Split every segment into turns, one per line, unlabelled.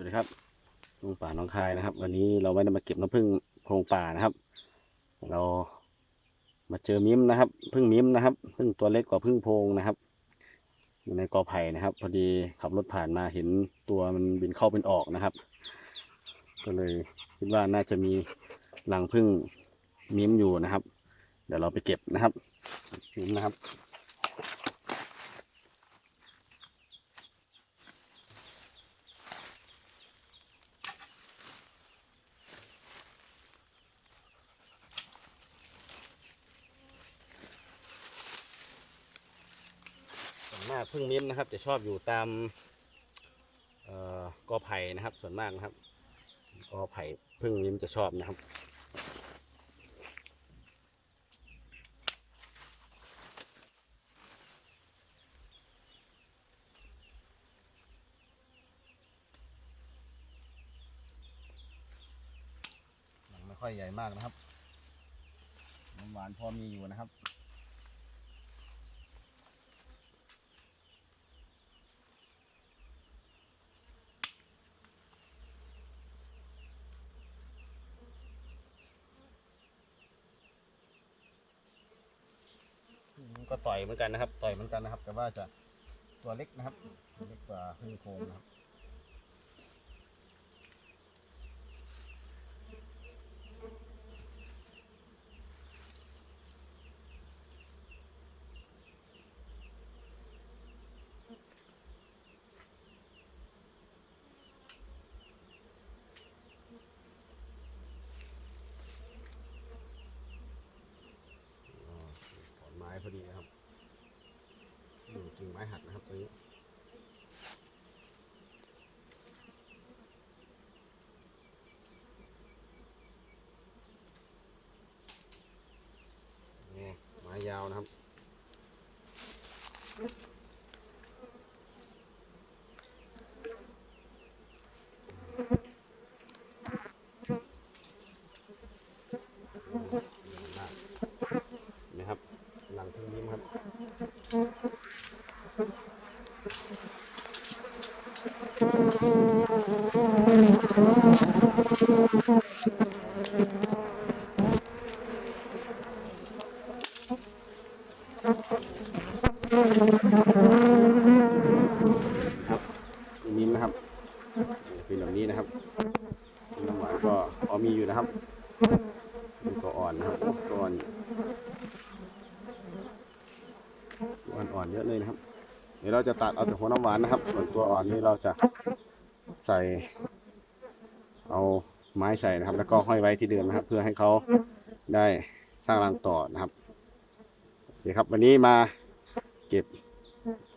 วัสดีครับลุงป่าน้องคายนะครับ วันนี้เราไม่ได้มาเก็บน้ำผึ้งโพรงป่านะครับ เรามาเจอมิ้มนะครับพึ่งมิ้มนะครับพึ่งตัวเล็กกว่าพึ่งโพรงนะครับ อยู่ในกอไผ่นะครับ พอดีขับรถผ่านมาเห็นตัวมันบินเข้าเป็นออกนะครับ ก็เลยคิดว่าน่าจะมีรังพึ่งมิ้มอยู่นะครับ เดี๋ยวเราไปเก็บนะครับมิ้มนะครับ ส่วนมาก พึ่งมิ้มนะครับ จะชอบอยู่ตามกอไผ่นะครับ ส่วนมากนะครับกอไผ่พึ่งมิ้มจะชอบนะครับหนังไม่ค่อยใหญ่มากนะครับน้ำหวานพอมีอยู่นะครับ ก็ต่อยเหมือนกันนะครับ ต่อยเหมือนกันนะครับ แต่ว่าจะตัวเล็กนะครับตัวเล็กกว่าพึ่งโคงนะครับ อ๋อขอนไม้พอดีนะครับ อยู่กิ่งไม้หักนะครับตัวนี้นี่ไม้ยาวนะครับ นะครับหลังพึ่งยิ้มครับ ครับพึ่งยิ้มนะครับเป็นแบบนี้นะครับน้ำหวานก็พอมีอยู่นะครับเป็นตัวอ่อนนะครับตัวอ่อนอ่อนเยอะเลยนะครับ เดี๋ยวเราจะตัดเอาแต่หัวน้ำหวานนะครับ ส่วนตัวอ่อนนี้เราจะใส่ เอาไม้ใส่นะครับ แล้วก็ห้อยไว้ที่เดิมนะครับ เพื่อให้เขาได้สร้างรังต่อนะครับโอเคครับ วันนี้มาเก็บ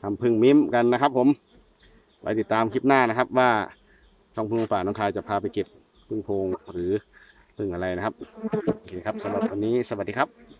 ทำพึ่งมิ้มกันนะครับ ผมไว้ติดตามคลิปหน้านะครับ ว่าช่องพึ่งป่าน้องคายจะพาไปเก็บพึ่งโพงหรือพึ่งอะไรนะครับโอเคครับสำหรับวันนี้สวัสดีครับ